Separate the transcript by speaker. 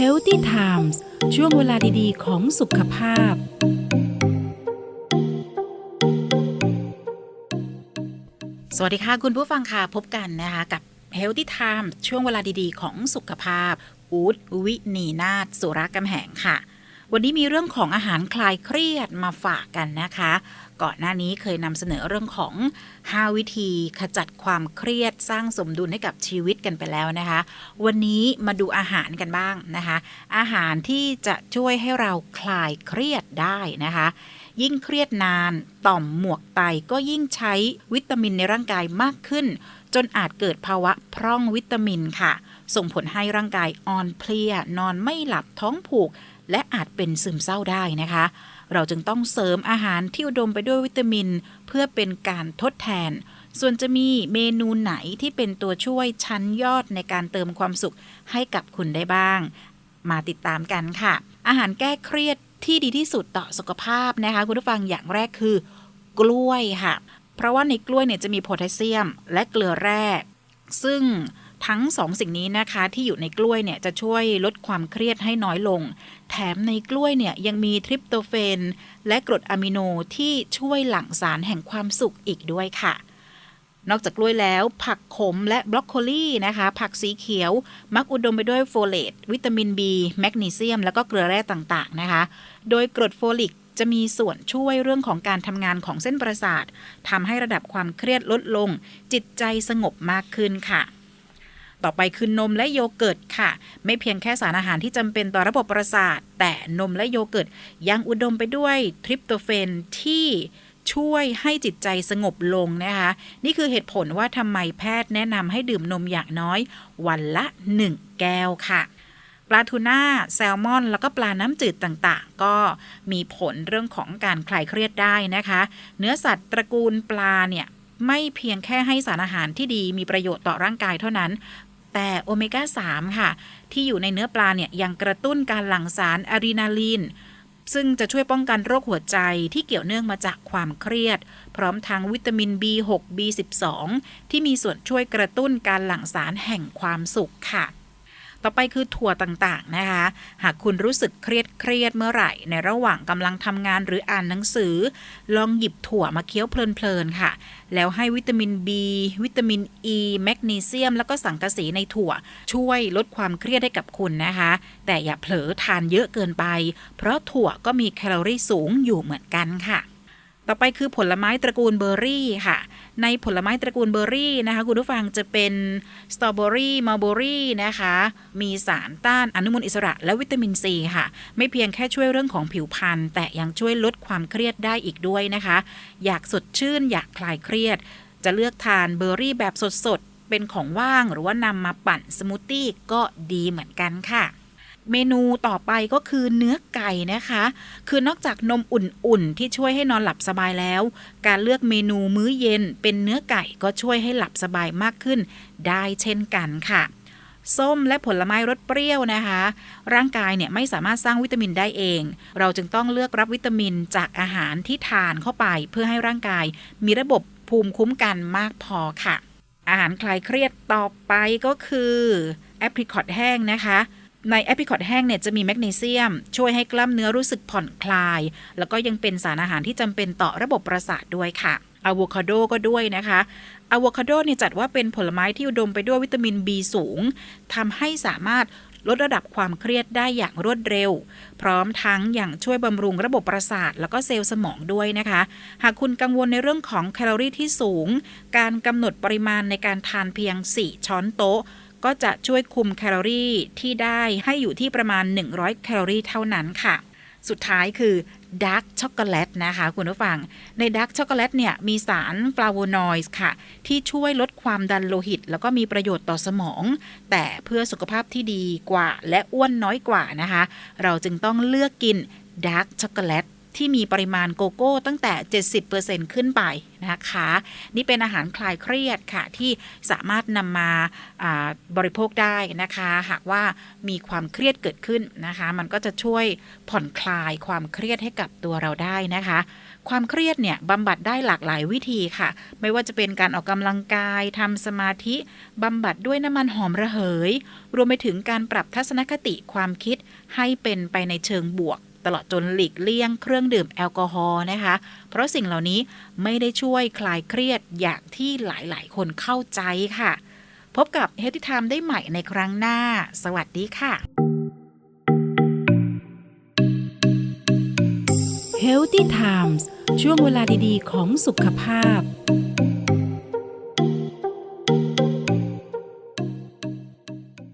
Speaker 1: Healthy Times ช่วงเวลาดีๆ ของสุขภาพ
Speaker 2: สวัสดีค่ะ คุณผู้ฟังค่ะ พบกันนะคะ กับ Healthy Time ช่วงเวลาดีๆ ของสุขภาพอูดวินีนาศสุรกำแหงค่ะ วันนี้มีเรื่องของอาหารคลายเครียดมาฝากกันนะคะ ก่อนหน้านี้เคยนำเสนอเรื่องของ 5 วิธีขจัดความเครียดสร้างสมดุลให้กับชีวิตกันไปแล้วนะคะ วันนี้มาดูอาหารกันบ้างนะคะ อาหารที่จะช่วยให้เราคลายเครียดได้นะคะ ยิ่งเครียดนานต่อมหมวกไตก็ยิ่งใช้วิตามินในร่างกายมากขึ้น จนอาจเกิดภาวะพร่องวิตามินค่ะ ส่งผลให้ร่างกายอ่อนเพลียนอนไม่หลับท้องผูก และอาจเป็นซึมเศร้าได้นะคะ เราจึงต้องเสริมอาหารที่อุดมไปด้วยวิตามิน เพื่อเป็นการทดแทน ส่วนจะมีเมนูไหนที่เป็นตัวช่วยชั้นยอดในการเติมความสุขให้กับคุณได้บ้าง มาติดตามกันค่ะ อาหารแก้เครียดที่ดีที่สุดต่อสุขภาพนะคะ คุณผู้ฟังอย่างแรกคือกล้วยค่ะ เพราะว่าในกล้วยเนี่ยจะมีโพแทสเซียม และเกลือแร่ซึ่ง ทั้งสองสิ่งนี้นะคะที่อยู่ในกล้วยเนี่ยจะช่วยลดความเครียดให้น้อยลง แถมในกล้วยเนี่ยยังมีทริปโตเฟน และกรดอะมิโนที่ช่วยหลั่งสารแห่งความสุขอีกด้วยค่ะ นอกจากกล้วยแล้ว ผักขมและบรอกโคลีนะคะ ผักสีเขียว มักอุดมไปด้วยโฟเลตวิตามิน B แมกนีเซียม แล้วก็เกลือแร่ต่างๆนะคะ โดยกรดโฟลิกจะมีส่วนช่วยเรื่องของการทำงานของเส้นประสาททำให้ระดับความเครียดลดลง จิตใจสงบมากขึ้นค่ะ ต่อไปคือนมและโยเกิร์ตค่ะ ไม่เพียงแค่สารอาหารที่จำเป็นต่อระบบประสาท แต่นมและโยเกิร์ตยังอุดมไปด้วยทริปโตเฟนที่ช่วยให้จิตใจสงบลงนะคะ นี่คือเหตุผลว่าทำไมแพทย์แนะนำให้ดื่มนมอย่างน้อย วันละ 1 แก้วค่ะปลาทูน่าแซลมอน แล้วก็ปลาน้ำจืดต่างๆ ก็มีผลเรื่องของการคลายเครียดได้นะคะ เนื้อสัตว์ตระกูลปลาเนี่ยไม่เพียงแค่ให้สารอาหารที่ดีมีประโยชน์ต่อร่างกายเท่านั้น แต่โอเมก้า 3 ค่ะ ที่อยู่ในเนื้อปลาเนี่ยยังกระตุ้นการหลั่งสารอะดรีนาลีน ซึ่งจะช่วยป้องกันโรคหัวใจที่เกี่ยวเนื่องมาจากความเครียด พร้อมทั้งวิตามิน B6 B12 ที่มีส่วนช่วยกระตุ้นการหลั่งสารแห่งความสุขค่ะ ต่อไปคือถั่วต่างๆนะคะ หากคุณรู้สึกเครียดเครียดเมื่อไหร่ ในระหว่างกำลังทำงานหรืออ่านหนังสือ ลองหยิบถั่วมาเคี้ยวเพลินๆค่ะ แล้วให้วิตามิน B วิตามิน E แมกนีเซียม แล้วก็สังกะสีในถั่ว ช่วยลดความเครียดให้กับคุณนะคะ แต่อย่าเผลอทานเยอะเกินไป เพราะถั่วก็มีแคลอรี่สูงอยู่เหมือนกันค่ะ ต่อไปคือผลไม้ตระกูลเบอร์รี่ค่ะ ในผลไม้ตระกูลเบอร์รี่นะคะคุณผู้ฟังจะเป็นสตรอเบอรี่มัลเบอรี่นะคะมีสารต้านอนุมูลอิสระและวิตามินซีค่ะ ไม่เพียงแค่ช่วยเรื่องของผิวพรรณแต่ยังช่วยลดความเครียดได้อีกด้วยนะคะ อยากสดชื่น อยากคลายเครียด จะเลือกทานเบอร์รี่แบบสดๆเป็นของว่างหรือว่านำมาปั่นสมูทตี้ก็ดีเหมือนกันค่ะ เมนูต่อไปก็คือเนื้อไก่นะคะ คือนอกจากนมอุ่นๆ ที่ช่วยให้นอนหลับสบายแล้ว การเลือกเมนูมื้อเย็นเป็นเนื้อไก่ก็ช่วยให้หลับสบายมากขึ้น ได้เช่นกันค่ะ ส้มและผลไม้รสเปรี้ยวนะคะ ร่างกายเนี่ยไม่สามารถสร้างวิตามินได้เอง เราจึงต้องเลือกรับวิตามินจากอาหารที่ทานเข้าไป เพื่อให้ร่างกายมีระบบภูมิคุ้มกันมากพอค่ะ อาหารคลายเครียดต่อไปก็คือแอปริคอตแห้งนะคะ ในแอปริคอตแห้งเนี่ยจะมีแมกนีเซียม ช่วยให้กล้ามเนื้อรู้สึกผ่อนคลาย แล้วก็ยังเป็นสารอาหารที่จำเป็นต่อระบบประสาทด้วยค่ะอะโวคาโดก็ด้วยนะคะอะโวคาโดเนี่ยจัดว่าเป็นผลไม้ที่อุดมไปด้วยวิตามิน B สูงทำให้สามารถลดระดับความเครียดได้อย่างรวดเร็ว พร้อมทั้งอย่างช่วยบำรุงระบบประสาท แล้วก็เซลล์สมองด้วยนะคะ หากคุณกังวลในเรื่องของแคลอรี่ที่สูง การกำหนดปริมาณในการทานเพียง 4 ช้อนโต๊ะ ก็จะช่วยคุมแคลอรี่ที่ได้ให้อยู่ที่ประมาณ 100 แคลอรี่เท่านั้นค่ะ สุดท้ายคือดาร์กช็อกโกแลตนะคะคุณผู้ฟัง ในดาร์กช็อกโกแลตเนี่ยมีสารฟลาโวนอยด์ค่ะ ที่ช่วยลดความดันโลหิต แล้วก็มีประโยชน์ต่อสมอง แต่เพื่อสุขภาพที่ดีกว่าและอ้วนน้อยกว่านะคะ เราจึงต้องเลือกกินดาร์กช็อกโกแลต ที่มีปริมาณโกโก้ตั้งแต่ 70%ขึ้นไปนะคะ นี่เป็นอาหารคลายเครียดค่ะ ที่สามารถนำมาาบริโภคได้นะคะ หากว่ามีความเครียดเกิดขึ้นนะคะ มันก็จะช่วยผ่อนคลายความเครียดให้กับตัวเราได้นะคะ ความเครียดเนี่ยบำบัดได้หลากหลายวิธีค่ะ ไม่ว่าจะเป็นการออกกำลังกายทำสมาธิบำบัดด้วยน้ำมันหอมระเหย รวมไปถึงการปรับทัศนคติความคิดให้เป็นไปในเชิงบวก ตลอดจนหลีกเลี่ยงเครื่องดื่มแอลกอฮอล์นะคะ เพราะสิ่งเหล่านี้ไม่ได้ช่วยคลายเครียดอย่างที่หลายๆ คนเข้าใจค่ะ พบกับ Healthy Time ได้ใหม่ในครั้งหน้า สวัสดีค่ะ
Speaker 1: Healthy Times ช่วงเวลาดีๆ ของสุขภาพ